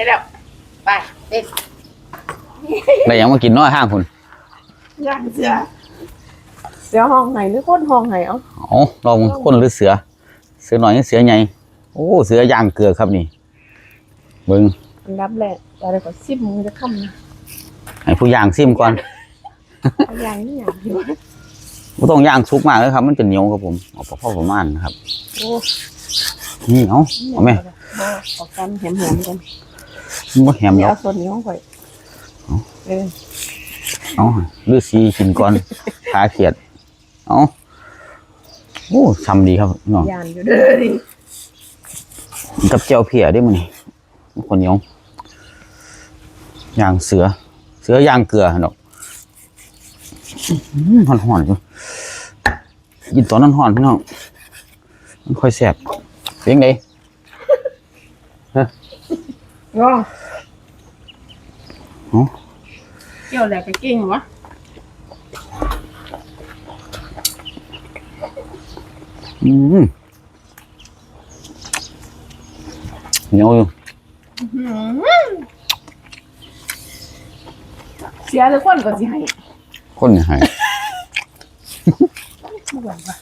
ได้แล้ว ไปเด็กได้หยังมากินน้อยห้างคุณย่างเสือเสือห้องไหนหรือคนห้องไหนเอ้าอ๋อลองคนหรือเสือ เสือหน่อยเสือใหญ่โอ้เสือย่างเกลือครับนี่เบิ่งอันดับแรกอะไรก็ซิบมือจะค่ำนะให้ผู้ย่างซิมก่อนเอาอย่างนี้อย่างเดียวบ่ต้องย่างสุกมากเลยครับ มันจะเหนียวครับผมเอาพอประมาณนะครับโอ้นี่เอาเอาไหมบ่ขอกันแหมๆกัน บ่แหมเดี๋ยวแล้เอาส่วนนี้ของข่อยเออเอาลือซีกินก่อนขาเขียด เอาโอ้ทำดีครับน้อง ยานอยู่เด้อดิกับเจียวเพียได้มั้ยนี่คนเหนียวย่างเสือ เสือย่างเกลือดอกหอนหอนๆอยู่กินตอนนั้นหอนพี่น้องมันค่อยแสบเสียงไดร้ องอ๋อเกี่ยวแหลกก็เก่งวะอืมเหนียวอยู่เสียหรือคนก็สิให้คนนี่หายบ่หวังว่า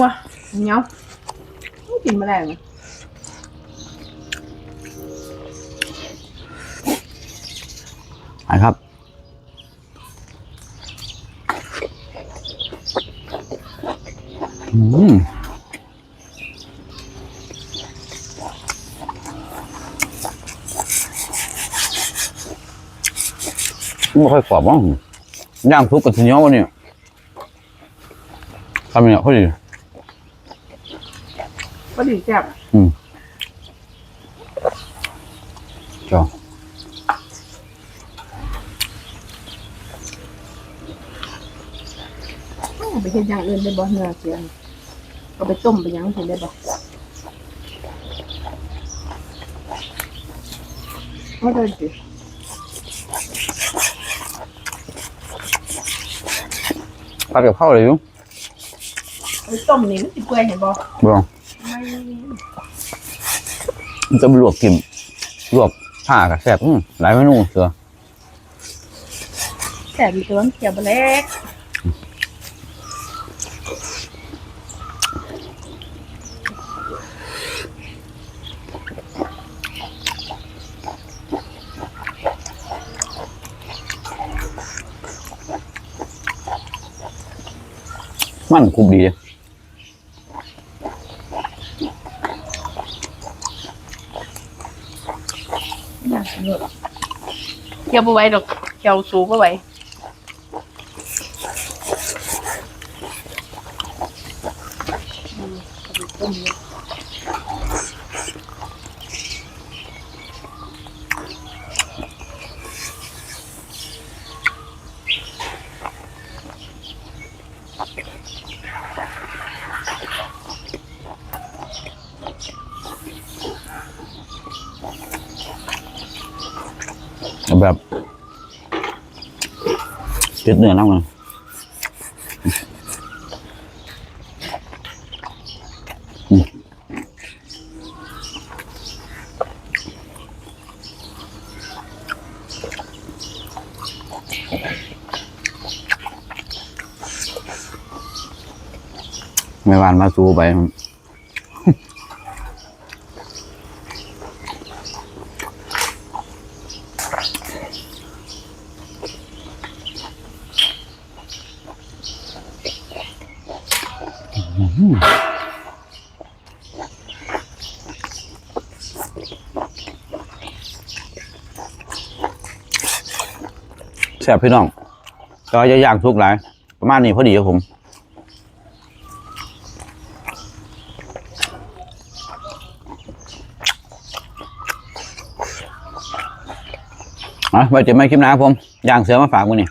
บ่เหนียวกินมาได้ไหมหายครับอืมไม่ค่อยกรอบบ้งย่างทุกกับทีเหนี้ยววันนี้ทำยังไงเขาดี ก็ดีแซ่บจ้าเอาไปเฮ็ดอย่างอื่นได้บ่เนื้อเสียเอาไปต้มไปหยังเห็นได้บ่เอาได้สิผัดกับข้าวเลยอยุเอาไปต้มนี่มันสิเปื่อยเห็นบ่บ่ มันจะไปลวกกินลวกผ้ากับแซ่บอื้อหลายเมนูเสือแซ่บอีตัวมันเขียวบ่เล็กมันกรุบดีเลย อยาก เยอะเขียวบ่ไหวดอกเขียวสูงบ่ไหวอืมเอาไปต้มเยอา แบบเจ็ดเนื้อน้ำมันอืมไม่วานมาสู้ไป แซ่บพี่น้องก็จะย่างทุกหลาย ประมาณนี้พอดีครับผมอะไว้เจอกันใหม่คลิปหน้าครับผม ย่างเสือมาฝากมือนี่